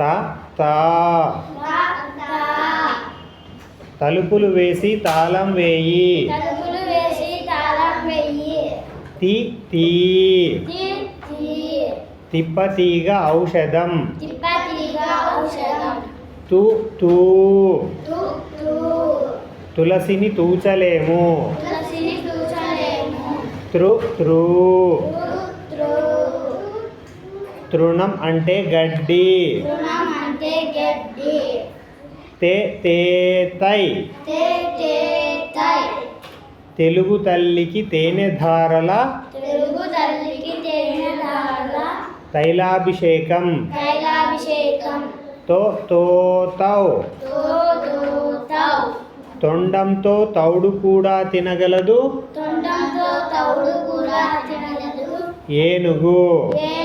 త తా. తలుపులు వేసి తాళం వేయి. తి తీ. తి తి. తిప్పతీగ ఔషధం. తు తూ. తు తు. తులసిని తూచలేము. Through through. తృణం అంటే గడ్డి. తే తే తై. తే తే తై. తెలుగు తల్లికి తేనె ధారల. తెలుగు తల్లికి తేనె దాల తైలాభిషేకం. తైలాభిషేకం. తో తో తౌ. తో తో తౌ. తొండంతో తౌడు కూడా తినగలదు. తొండంతో తౌడు కూడా తినగలదు. ఏనుగు. ఏనుగు